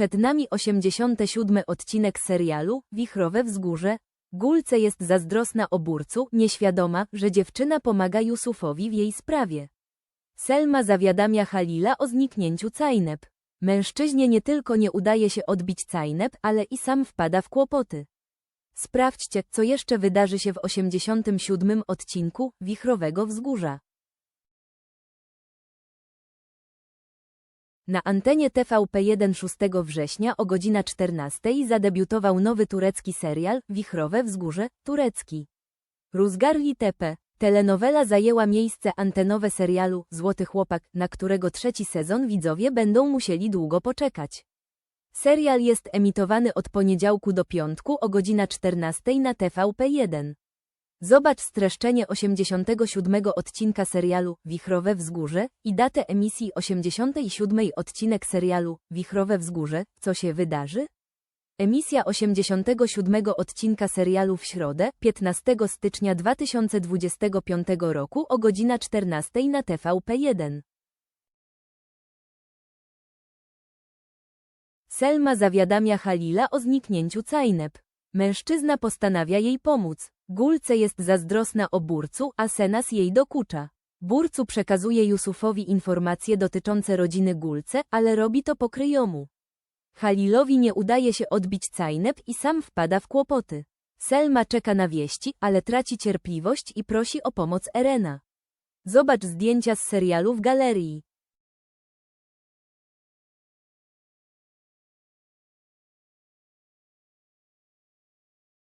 Przed nami 87 odcinek serialu Wichrowe Wzgórze. Gulce jest zazdrosna o Burcu, nieświadoma, że dziewczyna pomaga Yusufowi w jej sprawie. Selma zawiadamia Halila o zniknięciu Cajneb. Mężczyźnie nie tylko nie udaje się odbić Cajneb, ale i sam wpada w kłopoty. Sprawdźcie, co jeszcze wydarzy się w 87 odcinku Wichrowego Wzgórza. Na antenie TVP1 6 września o godzina 14 zadebiutował nowy turecki serial Wichrowe Wzgórze Turecki. Ruzgarli Tepe. Telenowela zajęła miejsce antenowe serialu Złoty Chłopak, na którego trzeci sezon widzowie będą musieli długo poczekać. Serial jest emitowany od poniedziałku do piątku o godzina 14 na TVP1. Zobacz streszczenie 87 odcinka serialu Wichrowe Wzgórze i datę emisji 87 odcinek serialu Wichrowe Wzgórze. Co się wydarzy? Emisja 87 odcinka serialu w środę, 15 stycznia 2025 roku o godzina 14 na TVP1. Selma zawiadamia Halila o zniknięciu Cajneb. Mężczyzna postanawia jej pomóc. Gulce jest zazdrosna o Burcu, a Senas jej dokucza. Burcu przekazuje Yusufowi informacje dotyczące rodziny Gulce, ale robi to po kryjomu. Halilowi nie udaje się odbić Cajneb i sam wpada w kłopoty. Selma czeka na wieści, ale traci cierpliwość i prosi o pomoc Erena. Zobacz zdjęcia z serialu w galerii.